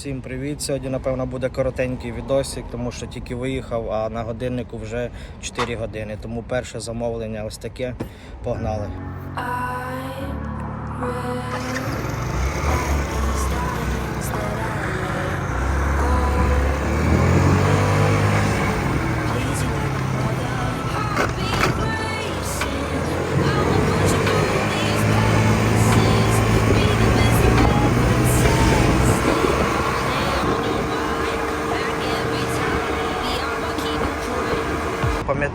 Всім привіт! Сьогодні, напевно, буде коротенький відосик, тому що тільки виїхав, а на годиннику вже 4 години. Тому перше замовлення ось таке. Погнали.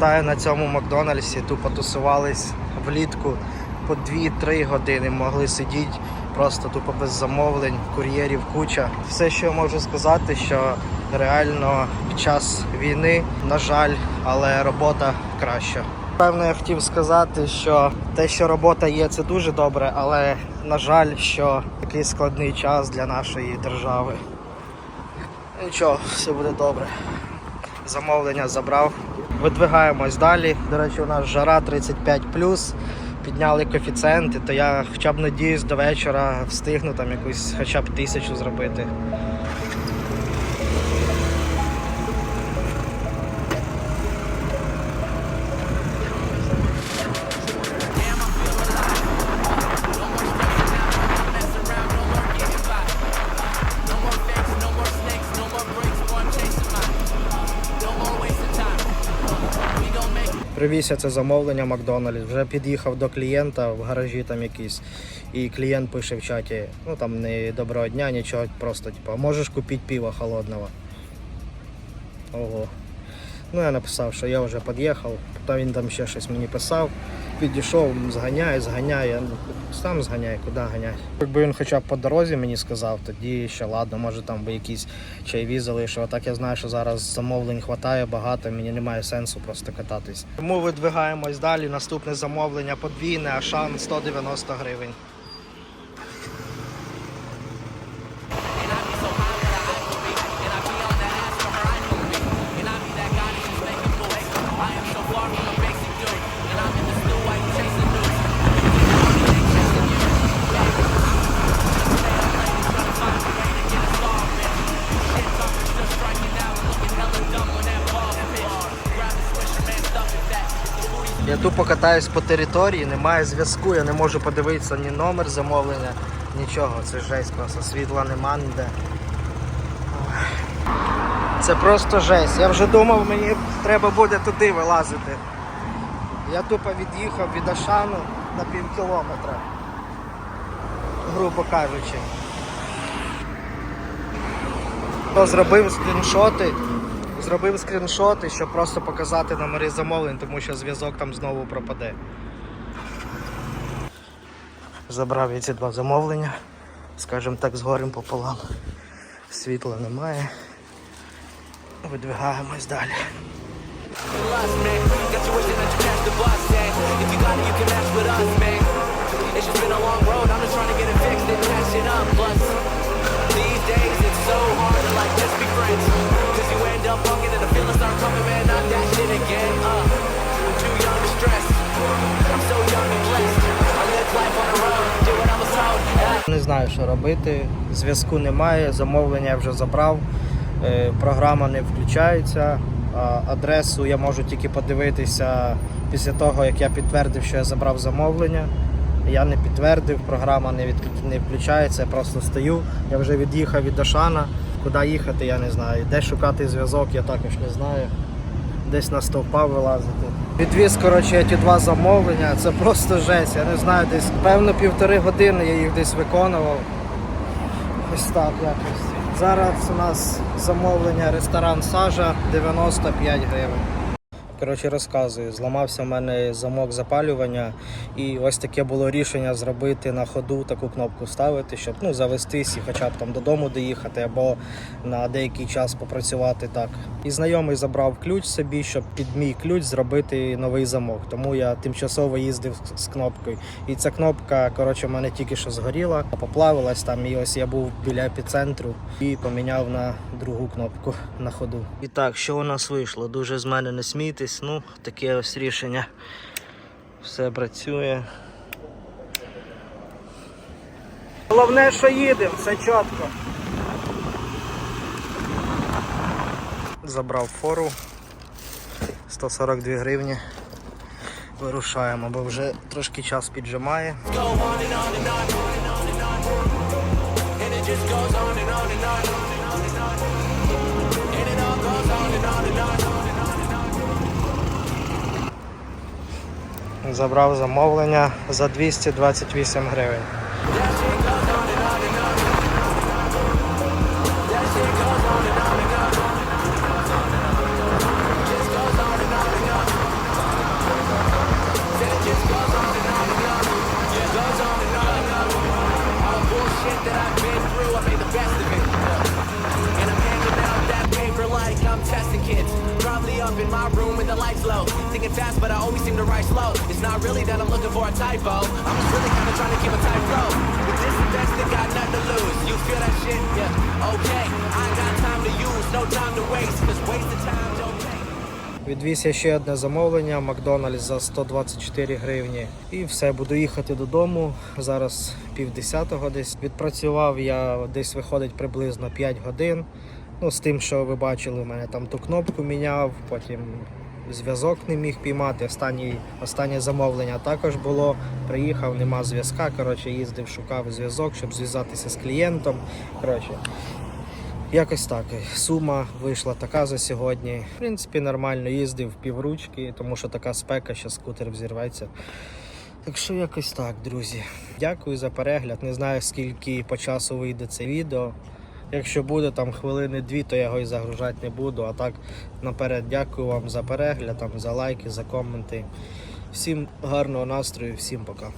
Пам'ятаю, на цьому Макдональдсі тупо тусувались влітку по 2-3 години, могли сидіти просто тупо без замовлень, кур'єрів куча. Все, що я можу сказати, що реально під час війни, на жаль, але робота краща. Певно, я хотів сказати, що те, що робота є, це дуже добре, але на жаль, що такий складний час для нашої держави. Нічого, все буде добре. Замовлення забрав. Видвигаємось далі. До речі, у нас жара 35 підняли коефіцієнти, то я хоча б надіюсь до вечора встигну там якусь хоча б тисячу зробити. Привіз це замовлення Макдональдс. Вже під'їхав до клієнта в гаражі там якийсь. І клієнт пише в чаті: ну там не доброго дня, нічого, просто типу, можеш купити пиво холодного. Ого. Ну я написав, що я вже під'їхав, та він там ще щось мені писав. Підійшов, зганяє, зганяє. Ну, Сам зганяє, куди ганяти. Якби він хоча б по дорозі мені сказав, тоді ще ладно, може там би якісь чайві залишив. А так я знаю, що зараз замовлень вистачає багато, мені немає сенсу просто кататись. Тому видвигаємось далі. Наступне замовлення подвійне, Ашан 190 гривень. Я тупо катаюсь по території, немає зв'язку, я не можу подивитися ні номер замовлення, нічого. Це жесть просто. Світла нема ніде. Це просто жесть. Я вже думав, мені треба буде туди вилазити. Я тупо від'їхав від Ашану на пів кілометра. Грубо кажучи. То зробив скріншоти. Зробив скріншоти, щоб просто показати номери замовлень, тому що зв'язок там знову пропаде. Забрав я ці два замовлення, скажімо так, з горем пополам. Світла немає. Видвигаємось далі. If you got it, you can match with us, знаю, що робити. Зв'язку немає, замовлення я вже забрав, е, програма не включається. Адресу я можу тільки подивитися після того, як я підтвердив, що я забрав замовлення. Я не підтвердив, програма не, від... не включається, я просто стою. Я вже від'їхав від Ашана. Куди їхати, я не знаю. Де шукати зв'язок, я також не знаю. Десь на стовпа вилазити. Відвіз, коротше, ті два замовлення, це просто жесть. Я не знаю, десь певно півтори години я їх десь виконував. Ось так якось. Зараз у нас замовлення ресторан Сажа 95 гривень. Коротше, розказую, зламався в мене замок запалювання, і ось таке було рішення зробити на ходу таку кнопку ставити, щоб ну, завестись і хоча б там додому доїхати або на деякий час попрацювати так. І знайомий забрав ключ собі, щоб під мій ключ зробити новий замок. Тому я тимчасово їздив з- кнопкою. І ця кнопка, коротше, в мене тільки що згоріла, поплавилась там. І ось я був біля епіцентру і поміняв на другу кнопку на ходу. І так, що у нас вийшло? Дуже з мене не смійтесь. Ну, таке ось рішення. Все працює. Головне, що їдемо, все чітко. Забрав фору 142 гривні. Вирушаємо, бо вже трошки час піджимає. On and on and on and on and on. And it just goes on and on and on. Забрав замовлення за 228 гривень. Fast, but I always seem to write slow. It's not really that I'm looking for a typo. I'm just really kind of trying to keep a tight flow. With this invested, got nothing to lose. You feel that shit? Yeah, okay. I got time to use, no time to waste. Cause wasted time's okay. Відвіз я ще одне замовлення Макдональдс за 124 гривні. І все, буду їхати додому. Зараз півдесятого десь. Відпрацював я десь виходить приблизно 5 годин. Ну, з тим, що ви бачили, у мене там ту кнопку міняв, потім зв'язок не міг піймати. Останнє, останнє замовлення також було. Приїхав, нема зв'язка. Коротше, їздив, шукав зв'язок, щоб зв'язатися з клієнтом. Коротше, Якось так. Сума вийшла така за сьогодні. В принципі, нормально їздив півручки, тому що така спека, що скутер взірветься. Так що якось так, друзі. Дякую за перегляд. Не знаю, скільки по часу вийде це відео. Якщо буде там хвилини дві, то я його і загружати не буду. А так наперед дякую вам за перегляд, там, за лайки, за коменти. Всім гарного настрою, всім пока.